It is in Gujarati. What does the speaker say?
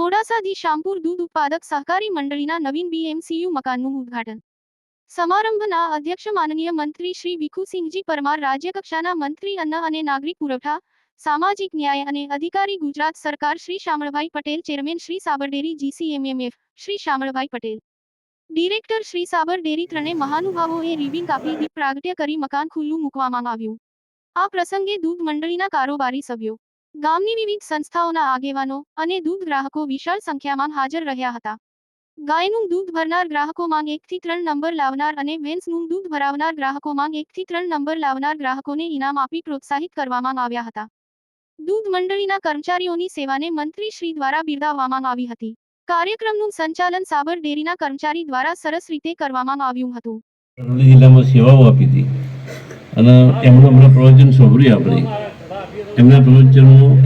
નર્મદાથી શામપુર દૂધ ઉત્પાદક સહકારી મંડળીના નવીન બીએમસીયુ મકાનનું ઉદ્ઘાટન. સમારંભના અધ્યક્ષ માનનીય મંત્રી શ્રી ભીખુસિંહજી પરમાર, રાજ્યકક્ષાના મંત્રી અન્ન અને નાગરિક પુરવઠા, સામાજિક ન્યાય અને અધિકારી ગુજરાત સરકાર Shri Shamalbhai Patel, chairman Shri Sabar Dairy GCMMF Shri Shamalbhai Patel. Director Shri Sabar Dairy ત્રણે મહાનુભાવોએ રિબિન કાપી દીપ પ્રાગટ્ય કરી મકાન ખુલ્લું મૂકવામાં આવ્યું. આ પ્રસંગે દૂધ મંડળીના કારોબારી સભ્યો ગામની વિવિધ સંસ્થાઓના આગેવાનો અને દૂધ ગ્રાહકો વિશાળ સંખ્યામાં હાજર રહ્યા હતા. ગાયનું દૂધ ભરનાર ગ્રાહકોમાં એકથી ત્રણ નંબર લાવનાર અને ભેંસનું દૂધ ભરાવનાર ગ્રાહકોમાં એકથી ત્રણ નંબર લાવનાર ગ્રાહકોને ઇનામ આપી પ્રોત્સાહિત કરવામાં આવ્યા હતા. દૂધ મંડળીના કર્મચારીઓની સેવાને મંત્રી શ્રી દ્વારા બિરદાવવામાં આવી હતી. કાર્યક્રમનું સંચાલન સાબર ડેરીના કર્મચારી દ્વારા સરસ રીતે કરવામાં આવ્યું હતું. જિલ્લામાં સેવાઓ આપી હતી. અને એમનું હમણાં પ્રવચન સાંભળ્યું આપણે. એમના પ્રવચનો